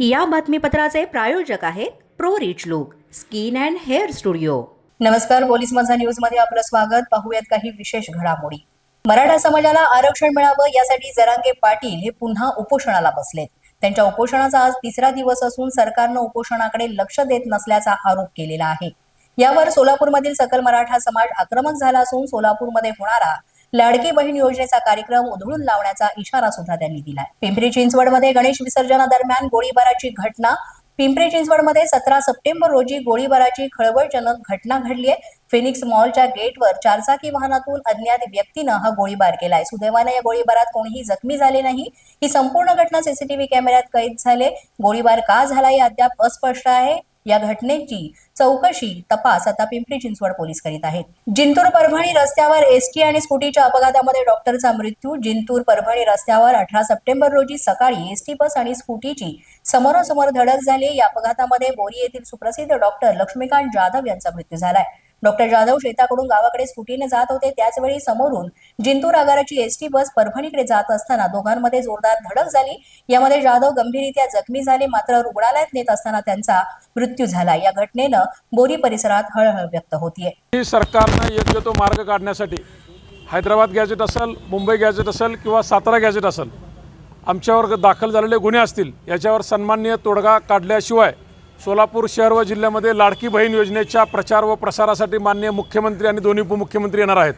या बातमीपत्राचे प्रायोजक आहेत pro rich look skin and hair studio. नमस्कार पोलीस माझा न्यूजमध्ये आपलं स्वागत. पाहूयात काही विशेष घडामोडी. मराठा समाजाला आरक्षण मिळावं यासाठी जरांगे पाटील हे पुन्हा उपोषणाला बसलेत. त्यांच्या उपोषणाचा आज तिसरा दिवस असून सरकारनं उपोषणाकडे लक्ष देत नसल्याचा आरोप केलेला आहे. यावर सोलापूरमधील सकल मराठा समाज आक्रमक झाला असून सोलापूरमध्ये होणारा लाडकी बहीण योजनेचा कार्यक्रम उधळून लावण्याचा इशारा सुद्धा त्यांनी दिलाय. पिंपरी चिंचवडमध्ये गणेश विसर्जनादरम्यान गोळीबाराची घटना. पिंपरी चिंचवडमध्ये सतरा सप्टेंबर रोजी गोळीबाराची खळबळजनक घटना घडली आहे. फिनिक्स मॉलच्या गेटवर चारचाकी वाहनातून अज्ञात व्यक्तीनं हा गोळीबार केलाय. सुदैवाने या गोळीबारात कोणीही जखमी झाले नाही. ही संपूर्ण घटना सीसीटीव्ही कॅमेऱ्यात कैद झाले गोळीबार का झाला हे अद्याप अस्पष्ट आहे. या घटनेची चौकशी तपास आता पिंपरी चिंचवड पोलीस करीत आहेत. जिंतूर परभणी रस्त्यावर एसटी आणि स्कूटीच्या अपघातामध्ये डॉक्टरचा मृत्यू. जिंतूर परभणी रस्त्यावर अठरा सप्टेंबर रोजी सकाळी एसटी बस आणि स्कूटीची समोरासमोर धडक झाली. या अपघातामध्ये बोरी येथील सुप्रसिद्ध डॉक्टर लक्ष्मीकांत जाधव यांचा मृत्यू झालाय. डॉक्टर जाधव शेताकडून गावाकडे स्कुटीने जात होते. त्याचवेळी समोरून जिंतूर आगाराची एसटी बस परभणीकडे जात असताना दोघांमध्ये जोरदार धडक झाली. यामध्ये जाधव गंभीररित्या जखमी झाले मात्र रुग्णालयात नेत असताना त्यांचा मृत्यू झाला. या घटनेनं बोरी परिसरात हळहळ व्यक्त होतीये. सरकारनं योग्य तो मार्ग काढण्यासाठी. हैदराबाद गॅजेट असेल मुंबई गॅजेट असेल किंवा सातारा गॅजेट असेल आमच्यावर दाखल झालेले गुन्हे असतील याच्यावर सन्माननीय तोडगा काढल्याशिवाय सोलापूर शहर व जिल्ह्यामध्ये लाडकी बहीण योजनेच्या प्रचार व प्रसारासाठी माननीय मुख्यमंत्री आणि दोन्ही उपमुख्यमंत्री येणार आहेत.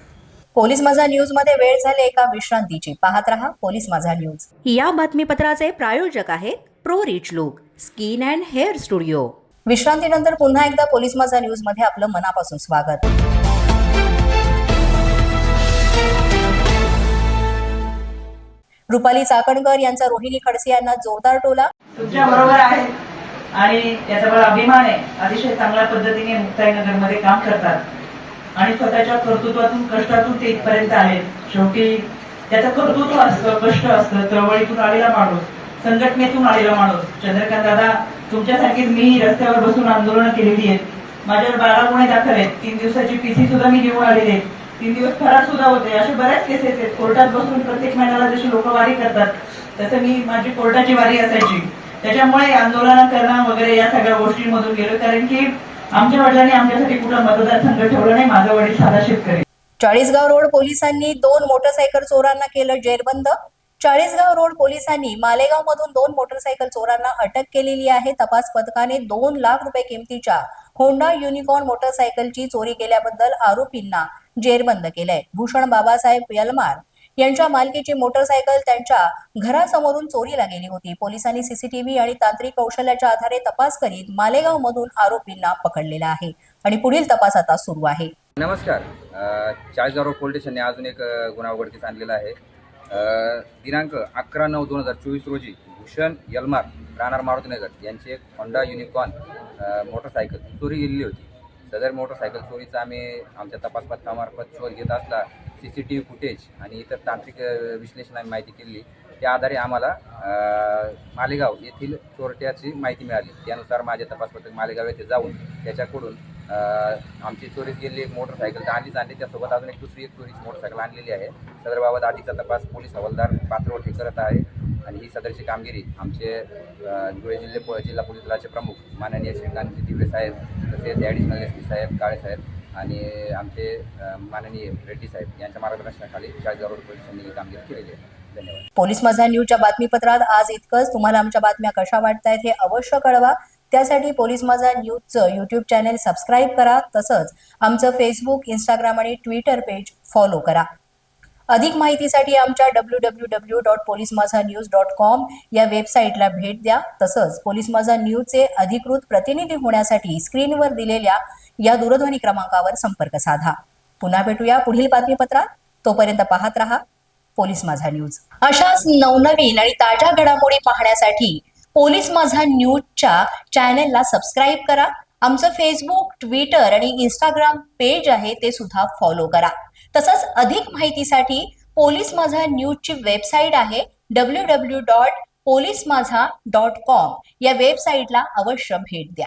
पोलीस माझा न्यूजमध्ये वेळ झाली एका विश्रांतीची. पाहत रहा पोलीस माझा न्यूज या बातमीपत्राचे प्रायोजक आहेत pro rich look skin and hair studio. विश्रांतीनंतर पुन्हा एकदा पोलीस माझा न्यूजमध्ये आपलं मनापासून स्वागत. रुपाली चाकणकर यांचा रोहिणी खडसे यांना जोरदार टोला. तुमच्या बरोबर आहे. आणि त्याचा मला अभिमान आहे. अतिशय चांगल्या पद्धतीने मुक्ताईनगरमध्ये काम करतात. आणि स्वतःच्या कर्तृत्वातून कष्टातून ते इथपर्यंत आले. शेवटी त्याचं कर्तृत्व असतं कष्ट असतं. चळवळीतून आलेला माणूस संघटनेतून आलेला माणूस. चंद्रकांत दादा तुमच्यासारखीच मी रस्त्यावर बसून आंदोलनं केलेली आहेत. माझ्यावर बारा गुन्हे दाखल आहेत. तीन दिवसाची पीसी सुद्धा मी घेऊन आलेली आहे. तीन दिवस फरार सुद्धा होते. असे बऱ्याच केसेस आहेत कोर्टात बसून प्रत्येक महिन्याला जशी लोक वारी करतात तसं मी माझी कोर्टाची वारी असायची. त्याच्यामुळे आंदोलन करणं वगैरे या सगळ्या गोष्टींमधून गेलो. कारण की आमच्या वडिलांनी आमच्यासाठी कुठं मतदारसंघ ठेवला नाही माझा वडील साधा शेतकरी. चाळीसगाव रोड पोलिसांनी दोन मोटरसायकल चोरांना केलं जेरबंद. चाळीसगाव रोड पोलिसांनी मालेगाव मधून दोन मोटरसायकल चोरांना अटक केलेली आहे. तपास पथकाने दोन लाख रुपये किमतीच्या होंडा युनिकॉर्न मोटरसायकलची चोरी केल्याबद्दल आरोपींना जेरबंद केलंय. भूषण बाबासाहेब यलमार यांच्या मालकीची मोटरसायकल त्यांच्या घरासमोरून चोरीला गेली होती. पोलिसांनी सीसीटीव्ही आणि तांत्रिक कौशल्याच्या आधारे तपास करीत मालेगाव मधून आरोपींना पकडलेला आहे आणि पुढील तपास आता सुरू आहे. नमस्कार. चाळीसगाव रोड पोलीस स्टेशनने अजून एक गुन्हा उघडकीस आणलेला आहे. दिनांक अकरा नऊ दोन हजार चोवीस रोजी भूषण यलमार राहणार मारुतीनगर यांची एक होंडा युनिकॉर्न मोटरसायकल चोरी गेलेली होती. सदर मोटरसायकल चोरीचा आम्ही आमच्या तपास पथकामार्फत शोध घेत असला C C T V footage आणि इतर तांत्रिक विश्लेषण आम्ही माहिती केली त्या आधारे आम्हाला मालेगाव येथील चोरट्याची माहिती मिळाली. त्यानुसार माझे तपास पथक मालेगाव येथे जाऊन त्याच्याकडून आमची चोरीस गेलेली एक मोटरसायकल तर आणलीच आणली त्यासोबत अजून एक दुसरी एक चोरीची मोटरसायकल आणलेली आहे. सदरबाबत आधीचा तपास पोलीस हवालदार पात्रवठे करत आहे आणि ही सदरची कामगिरी आमचे धुळे जिल्हे जिल्हा पोलीस दलाचे प्रमुख माननीय श्रीकांत दिवे साहेब तसेच ॲडिशनल एस पी साहेब काळे साहेब आणि आमचे माननीय रेड्डी साहेब यांच्या मार्गदर्शनाखाली चाळीस हजार पोलीस कामगिरी केलेली आहे. धन्यवाद. पोलीस माझा न्यूजच्या बातमीपत्रात आज इतकंच. तुम्हाला आमच्या बातम्या कशा वाटतायत हे अवश्य कळवा. त्यासाठी पोलीस माझा न्यूजचं यूट्यूब चॅनेल सबस्क्राईब करा. तसंच आमचं फेसबुक इंस्टाग्राम आणि ट्विटर पेज फॉलो करा. अधिक माहितीसाठी आमच्या W W W dot police Majha news dot com या वेबसाईटला भेट द्या. तसंच पोलीस माझा न्यूजचे अधिकृत प्रतिनिधी होण्यासाठी स्क्रीनवर दिलेल्या या दूरध्वनी क्रमांकावर संपर्क साधा. पुन्हा भेटूया पुढील बातमीपत्रात. तोपर्यंत पाहत रहा पोलीस माझा न्यूज अशाच नवनवीन आणि ताज्या घडामोडी पाहण्यासाठी पोलीस माझा न्यूजच्या चॅनेलला सबस्क्राईब करा. आमचं फेसबुक ट्विटर आणि इंस्टाग्राम पेज आहे ते सुद्धा फॉलो करा. तसंच अधिक माहितीसाठी पोलीस माझा न्यूजची वेबसाईट आहे W W dot police Majha dot com या वेबसाईटला अवश्य भेट द्या.